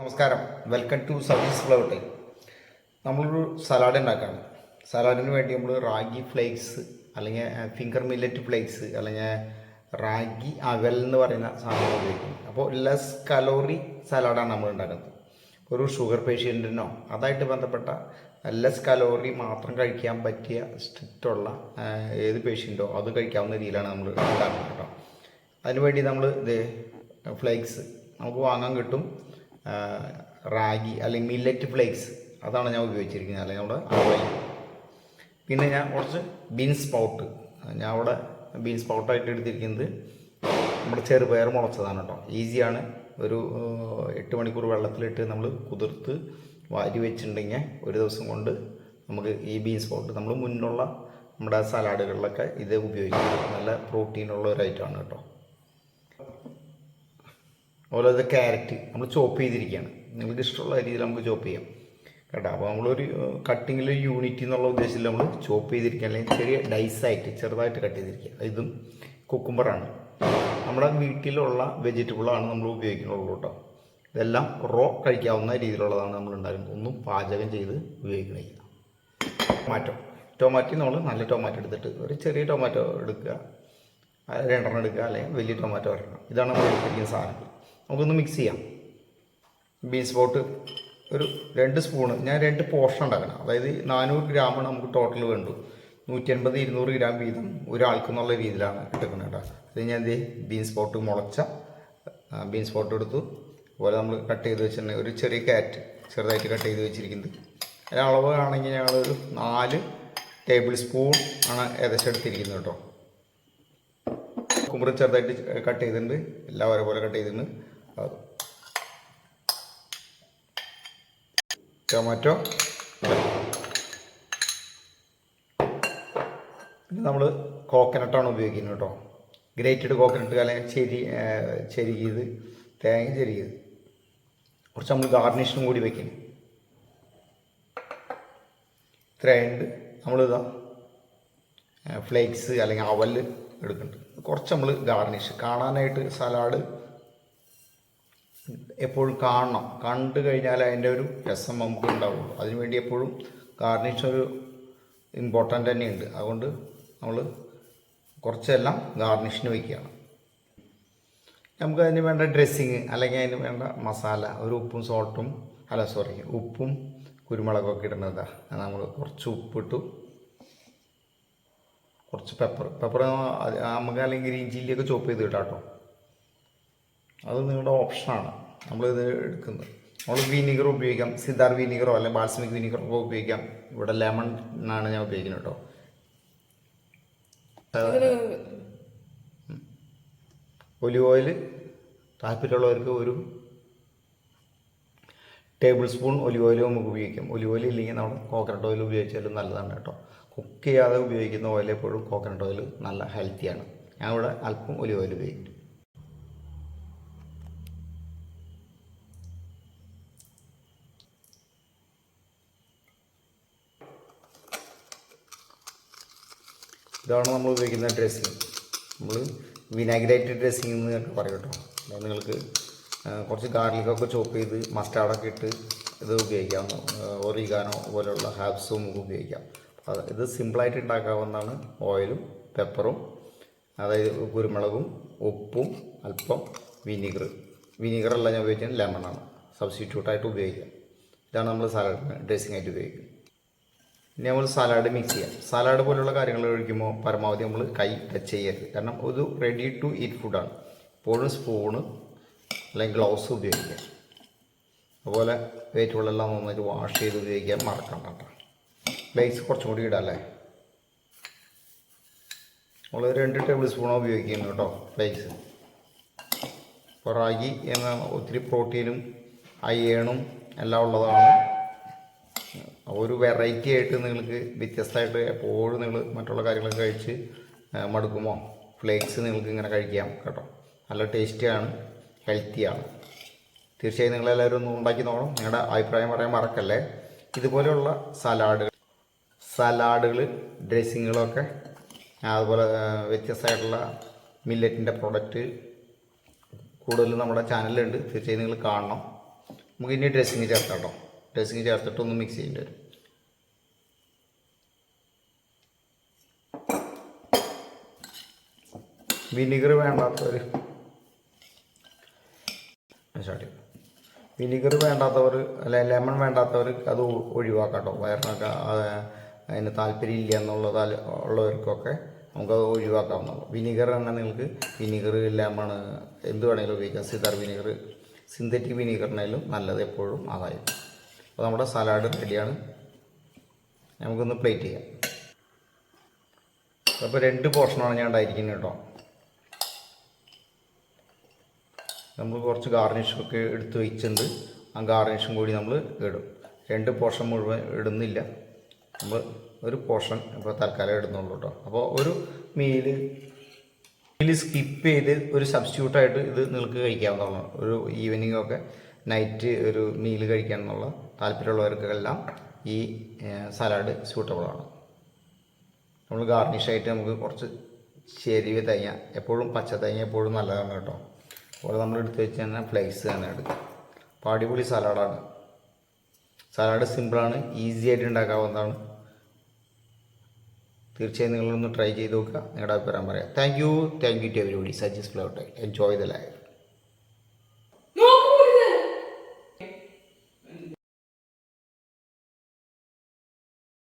നമസ്കാരം. Welcome to service ഫ്ലവട്ടെ നമ്മളൊരു salad ഉണ്ടാക്കുകയാണ് സലാഡിന് വേണ്ടി നമ്മൾ റാഗി ഫ്ലേക്സ് അല്ലെങ്കിൽ ഫിംഗർ മില്ലറ്റ് ഫ്ലേക്സ് അല്ലെങ്കിൽ റാഗി അവൽ എന്ന് പറയുന്ന സാധനം ഉപയോഗിക്കും. അപ്പോൾ ലെസ് കലോറി സലാഡാണ് നമ്മൾ ഉണ്ടാക്കുന്നത്. ഒരു ഷുഗർ പേഷ്യന്റിനോ അതായിട്ട് ബന്ധപ്പെട്ട ലെസ് കലോറി മാത്രം കഴിക്കാൻ പറ്റിയ സ്ട്രിക്റ്റുള്ള ഏത് പേഷ്യന്റോ അത് കഴിക്കാവുന്ന രീതിയിലാണ് നമ്മൾ ഉണ്ടാക്കുന്നത് കേട്ടോ. അതിനുവേണ്ടി നമ്മൾ ഇത് ഫ്ലേക്സ് നമുക്ക് വാങ്ങാൻ കിട്ടും. റാഗി അല്ലെങ്കിൽ മില്ലറ്റ് ഫ്ലേക്സ് അതാണ് ഞാൻ ഉപയോഗിച്ചിരിക്കുന്നത്. അല്ലെങ്കിൽ നമ്മുടെ പിന്നെ ഞാൻ കുറച്ച് ബീൻസ് പൗട്ട് ഞാൻ അവിടെ ബീൻസ് പൗട്ടായിട്ട് എടുത്തിരിക്കുന്നത് നമ്മുടെ ചെറുപയർ മുളച്ചതാണ് കേട്ടോ. ഈസിയാണ് ഒരു എട്ട് മണിക്കൂർ വെള്ളത്തിലിട്ട് നമ്മൾ കുതിർത്ത് വാരി വെച്ചിട്ടുണ്ടെങ്കിൽ ഒരു ദിവസം കൊണ്ട് നമുക്ക് ഈ ബീൻസ് പൗട്ട് നമ്മൾ മുന്നുള്ള നമ്മുടെ സലാഡുകളിലൊക്കെ ഇത് ഉപയോഗിക്കുന്നത് നല്ല പ്രോട്ടീനുള്ള ഒരു ഐറ്റമാണ് കേട്ടോ. അതുപോലെ അത് ക്യാരറ്റ് നമ്മൾ ചോപ്പ് ചെയ്തിരിക്കുകയാണ്. നിങ്ങൾക്ക് ഇഷ്ടമുള്ള രീതിയിൽ നമുക്ക് ചോപ്പ് ചെയ്യാം. കേട്ടോ അപ്പോൾ നമ്മളൊരു കട്ടിങ്ങിൽ യൂണിറ്റ് എന്നുള്ള ഉദ്ദേശത്തിൽ നമ്മൾ ചോപ്പ് ചെയ്തിരിക്കുക. അല്ലെങ്കിൽ ചെറിയ ഡൈസായിട്ട് ചെറുതായിട്ട് കട്ട് ചെയ്തിരിക്കുക. ഇതും കുക്കുംബറാണ് നമ്മുടെ വീട്ടിലുള്ള വെജിറ്റബിളാണ് നമ്മൾ ഉപയോഗിക്കുന്നുള്ളൂ കേട്ടോ. ഇതെല്ലാം റോ കഴിക്കാവുന്ന രീതിയിലുള്ളതാണ് നമ്മൾ ഉണ്ടാക്കുന്നത്. ഒന്നും പാചകം ചെയ്ത് ഉപയോഗിക്കണില്ല ടൊമാറ്റോ ടൊമാറ്റോ നമ്മൾ നല്ല ടൊമാറ്റോ എടുത്തിട്ട് ഒരു ചെറിയ ടൊമാറ്റോ എടുക്കുക. രണ്ടെണ്ണം എടുക്കുക അല്ലെങ്കിൽ വലിയ ടൊമാറ്റോ ഒരെണ്ണം. ഇതാണ് നമ്മൾ എടുത്തിരിക്കുന്ന സാധനങ്ങൾ. നമുക്കൊന്ന് മിക്സ് ചെയ്യാം. ബീൻസ് പോട്ട് ഒരു രണ്ട് സ്പൂണ് ഞാൻ രണ്ട് പോർഷൻ ഉണ്ടാക്കണം. അതായത് നാനൂറ് ഗ്രാമാണ് നമുക്ക് ടോട്ടൽ വേണ്ടു. നൂറ്റി അൻപത് ഇരുന്നൂറ് ഗ്രാം വീതം ഒരാൾക്ക് എന്നുള്ള രീതിയിലാണ് എടുക്കുന്നത് കേട്ടോ. അത് ഞാൻ എന്ത് ബീൻസ് പോട്ട് മുളച്ച ബീൻസ് പോട്ട് എടുത്തു. അതുപോലെ നമ്മൾ കട്ട് ചെയ്ത് വെച്ചിട്ടുണ്ട് ഒരു ചെറിയ ക്യാരറ്റ് ചെറുതായിട്ട് കട്ട് ചെയ്ത് വെച്ചിരിക്കുന്നത്. അതിന് അളവ് ആണെങ്കിൽ ഞങ്ങളൊരു നാല് ടേബിൾ സ്പൂൺ ആണ് ഏകദേശം എടുത്തിരിക്കുന്നത് കേട്ടോ. കുമ്പറ് ചെറുതായിട്ട് കട്ട് ചെയ്തിട്ടുണ്ട്. എല്ലാം ഒരേപോലെ കട്ട് ചെയ്തിട്ടുണ്ട്. ടൊമാറ്റോ പിന്നെ നമ്മൾ കോക്കനട്ടാണ് ഉപയോഗിക്കുന്നത് കേട്ടോ. ഗ്രേറ്റഡ് കോക്കനട്ട് അല്ലെങ്കിൽ ചെരി ചെരുകിയത് തേങ്ങ ചെരുകിയത്. കുറച്ച് നമ്മൾ ഗാർണിഷും കൂടി വെക്കും ഇത്രയുണ്ട് നമ്മളിതാ ഫ്ലേക്സ് അല്ലെങ്കിൽ അവൽ എടുക്കുന്നുണ്ട് കുറച്ച് നമ്മൾ ഗാർണിഷ് കാണാനായിട്ട് സലാഡ് എപ്പോഴും കാണണം. കണ്ടു കഴിഞ്ഞാൽ അതിന്റെ ഒരു രസം നമുക്ക് ഉണ്ടാവുള്ളൂ. അതിനുവേണ്ടി എപ്പോഴും ഗാർണിഷ് ഒരു ഇമ്പോർട്ടന്റ് തന്നെയുണ്ട് അതുകൊണ്ട് നമ്മൾ കുറച്ചെല്ലാം ഗാർണിഷിന് വയ്ക്കുകയാണ് നമുക്ക് അതിന് വേണ്ട ഡ്രസ്സിങ് അല്ലെങ്കിൽ അതിന് വേണ്ട മസാല ഒരു ഉപ്പും സോൾട്ടും അല്ല സോറി ഉപ്പും കുരുമുളകൊക്കെ ഇടുന്നതാ നമ്മൾ കുറച്ച് ഉപ്പിട്ടു. കുറച്ച് പെപ്പർ പെപ്പർ നമുക്ക് അല്ലെങ്കിൽ ഗ്രീൻ ചില്ലിയൊക്കെ ചോപ്പ് ചെയ്ത് ഇടാം കേട്ടോ അത് നിങ്ങളുടെ ഓപ്ഷനാണ് നമ്മൾ നമ്മളിത് എടുക്കുന്നത്. നമ്മൾ വിനീഗർ ഉപയോഗിക്കാം. സിദ്ധാർ വിനീഗറോ അല്ലെങ്കിൽ ബാൽസമിക് വിനീഗറോ ഒക്കെ ഉപയോഗിക്കാം. ഇവിടെ ലെമൺ ആണ് ഞാൻ ഉപയോഗിക്കുന്നത് കേട്ടോ ഒലിവ് ഓയിൽ താല്പര്യമുള്ളവർക്ക് ഒരു ടേബിൾ സ്പൂൺ ഒലിവ് ഓയിൽ നമുക്ക് ഉപയോഗിക്കാം. ഒലിവ് ഓയിൽ ഇല്ലെങ്കിൽ നമ്മൾ കോക്കനട്ട് ഓയിൽ ഉപയോഗിച്ചാലും നല്ലതാണ് കേട്ടോ കുക്ക് ചെയ്യാതെ ഉപയോഗിക്കുന്ന ഓയിൽ എപ്പോഴും കോക്കനട്ട് ഓയിൽ നല്ല ഹെൽത്തിയാണ് ഞാൻ ഇവിടെ അല്പം ഒലിവ് ഓയിൽ ഉപയോഗിക്കും. ഇതാണ് നമ്മൾ ഉപയോഗിക്കുന്ന ഡ്രസ്സിങ് നമ്മൾ വിനാഗ്രേറ്റഡ് ഡ്രസ്സിങ് എന്ന് പറയും കേട്ടോ. അതായത് നിങ്ങൾക്ക് കുറച്ച് ഗാർലിക്കൊക്കെ ചോപ്പ് ചെയ്ത് മസ്റ്റാർഡൊക്കെ ഇട്ട് ഇത് ഉപയോഗിക്കാം. ഒറിഗാനോ പോലെയുള്ള ഹാബ്സും നമുക്ക് ഉപയോഗിക്കാം. ഇത് സിമ്പിളായിട്ട് ഉണ്ടാക്കാവുന്നതാണ് ഓയിലും പെപ്പറും അതായത് കുരുമുളകും ഉപ്പും അല്പം വിനീഗർ വിനീഗറല്ല ഞാൻ ഉപയോഗിക്കുന്നത് ലെമണാണ് സബ്സ്റ്റിറ്റ്യൂട്ടായിട്ട് ഉപയോഗിക്കാം. ഇതാണ് നമ്മൾ സാലഡിന് ഡ്രസ്സിങ് ആയിട്ട് ഉപയോഗിക്കുന്നത്. ഇനി നമ്മൾ സലാഡ് മിക്സ് ചെയ്യാം. സലാഡ് പോലുള്ള കാര്യങ്ങൾ കഴിക്കുമ്പോൾ പരമാവധി നമ്മൾ കൈ ടച്ച് ചെയ്യരുത്. കാരണം ഒരു റെഡി ടു ഈറ്റ് ഫുഡാണ് എപ്പോഴും സ്പൂണ് അല്ലെങ്കിൽ ഗ്ലൗസ് ഉപയോഗിക്കാം അതുപോലെ വെജിറ്റബിളെല്ലാം നന്നായിട്ട് വാഷ് ചെയ്ത് ഉപയോഗിക്കാൻ മറക്കണ്ട ബേസ് കുറച്ചും കൂടി ഇടാല്ലേ നമ്മൾ രണ്ട് ടേബിൾ സ്പൂണോ ഉപയോഗിക്കുന്നു കേട്ടോ ബേസ് അപ്പോൾ റാഗി എന്ന ഒത്തിരി പ്രോട്ടീനും അയേണും എല്ലാം ഉള്ളതാണ് ഒരു വെറൈറ്റി ആയിട്ട് നിങ്ങൾക്ക് വ്യത്യസ്തമായിട്ട് എപ്പോഴും നിങ്ങൾ മറ്റുള്ള കാര്യങ്ങളൊക്കെ കഴിച്ച് മടുക്കുമോ? ഫ്ലേക്സ് നിങ്ങൾക്ക് ഇങ്ങനെ കഴിക്കാം കേട്ടോ. നല്ല ടേസ്റ്റിയാണ് ഹെൽത്തിയാണ് തീർച്ചയായും നിങ്ങളെല്ലാവരും ഒന്ന് ഉണ്ടാക്കി നോക്കണം. നിങ്ങളുടെ അഭിപ്രായം പറയാൻ മറക്കല്ലേ? ഇതുപോലെയുള്ള സലാഡുകൾ സലാഡുകൾ ഡ്രസ്സിങ്ങുകളൊക്കെ അതുപോലെ വ്യത്യസ്തമായിട്ടുള്ള മില്ലറ്റിന്റെ പ്രൊഡക്റ്റ് കൂടുതലും നമ്മുടെ ചാനലിലുണ്ട് തീർച്ചയായും നിങ്ങൾ കാണണം. നമുക്ക് ഇനി ഡ്രസ്സിങ് ചേർക്കാം കേട്ടോ. ഡ്രസ്സിങ് ചേർത്തിട്ട് ഒന്ന് മിക്സ് ചെയ്യേണ്ടി വരും. വിനിഗർ വേണ്ടാത്തവർ ചെയ്യും വിനിഗർ വേണ്ടാത്തവർ അല്ലെ ലെമൺ വേണ്ടാത്തവർ അത് ഒഴിവാക്കാട്ടോ. ഒഴിവാക്കാം കേട്ടോ വയറിനൊക്കെ അതിന് താല്പര്യം ഇല്ല എന്നുള്ള ഉള്ളവർക്കൊക്കെ നമുക്കത് ഒഴിവാക്കാവുന്നുള്ളൂ വിനിഗർ തന്നെ നിങ്ങൾക്ക് വിനിഗർ ലെമൺ എന്ത് വേണമെങ്കിലും ഉപയോഗിക്കാം. സിതർ വിനിഗർ സിന്തറ്റിക് വിനിഗറിനായാലും നല്ലത് എപ്പോഴും അതായിരിക്കും. അപ്പോൾ നമ്മുടെ സലാഡ് റെഡിയാണ്. നമുക്കൊന്ന് പ്ലേറ്റ് ചെയ്യാം. അപ്പോൾ രണ്ട് പോർഷനാണ് ഞാൻ ഉണ്ടായിരിക്കുന്നത് കേട്ടോ. നമ്മൾ കുറച്ച് ഗാർണിഷൊക്കെ എടുത്ത് വെച്ചിട്ടുണ്ട്. ആ ഗാർണിഷും കൂടി നമ്മൾ ഇടും. രണ്ട് പോർഷൻ മുഴുവൻ ഇടുന്നില്ല. നമ്മൾ ഒരു പോർഷൻ ഇപ്പോൾ തൽക്കാലം ഇടുന്നുള്ളൂ കേട്ടോ. അപ്പോൾ ഒരു മീൽ മീൽ സ്കിപ്പ് ചെയ്ത് ഒരു സബ്സ്റ്റിറ്റ്യൂട്ടായിട്ട് ഇത് നിങ്ങൾക്ക് കഴിക്കാവുന്നതാണ്. ഒരു ഈവനിങ് ഒക്കെ നൈറ്റ് ഒരു മീൽ കഴിക്കാൻ എന്നുള്ള താല്പര്യമുള്ളവർക്കെല്ലാം ഈ സലാഡ് സ്യൂട്ടബിളാണ് നമ്മൾ ഗാർണിഷായിട്ട് നമുക്ക് കുറച്ച് ചെരിവ് തേങ്ങ എപ്പോഴും പച്ച തേങ്ങ എപ്പോഴും നല്ലതാണ് കേട്ടോ. അപ്പോൾ നമ്മൾ എടുത്തു വെച്ച് തന്നെ ഫ്ലേക്സ് തന്നെ എടുക്കും അപ്പോൾ അടിപൊളി സലാഡാണ്. സലാഡ് സിമ്പിളാണ് ഈസി ആയിട്ട് ഉണ്ടാക്കാവുന്നതാണ്. തീർച്ചയായും നിങ്ങളൊന്ന് ട്രൈ ചെയ്ത് നോക്കുക. നിങ്ങളുടെ അഭിപ്രായം പറയാം. Thank you thank you to everybody suggest float enjoy the life